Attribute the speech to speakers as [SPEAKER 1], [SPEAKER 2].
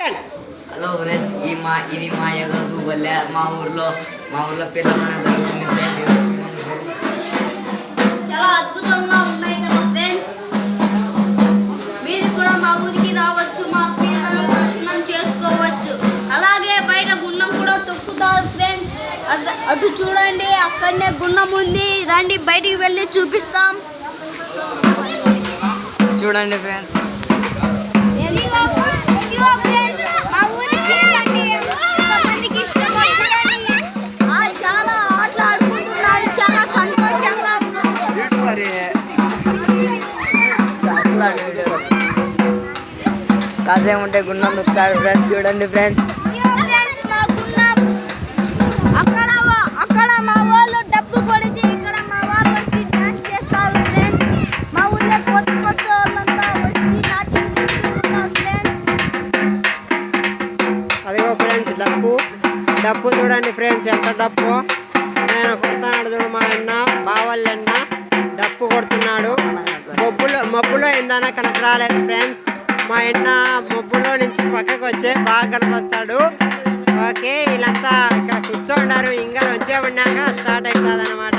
[SPEAKER 1] Hello friends ఈ మా ఇది మా యగదు వల్లే మా ఊర్లో మా ఊర్లో పిల్లలు జరుగుతుంది ఫ్రెండ్స్
[SPEAKER 2] చాలా అద్భుతంగా ఉన్నాయి కదా ఫ్రెండ్స్ మీరు కూడా మా ఊరికి రావచ్చు మా పిల్లలు దర్శనం చేసుకోవచ్చు. అలాగే బయట గున్నం కూడా తొక్కుతారు ఫ్రెండ్స్ అటు అటు చూడండి అక్కడనే గున్నం ఉంది. రండి బయటికి వెళ్ళి చూపిస్తాం.
[SPEAKER 1] చూడండి ఫ్రెండ్స్
[SPEAKER 2] కొత్త వాళ్ళంతా వచ్చి నాట్యం చేస్తున్నారు ఫ్రెండ్స్
[SPEAKER 3] అదిగో ఫ్రెండ్స్ డప్పు. డప్పు చూడండి ఫ్రెండ్స్ ఎంత డప్పు? నేను కొడుతున్నాడు చూడు మా అన్న బావల్లన్న డప్పు కొడుతున్నాడు. మబ్బులో మబ్బులో ఏందన్నా కనపరాలేదు ఫ్రెండ్స్ మా ఆయన మబ్బులో నుంచి పక్కకు వచ్చే బాగా కనిపిస్తాడు ఓకే వీళ్ళంతా ఇక్కడ కూర్చోండారు. ఇంకా వచ్చే ఉన్నాక స్టార్ట్ అవుతుంది అనమాట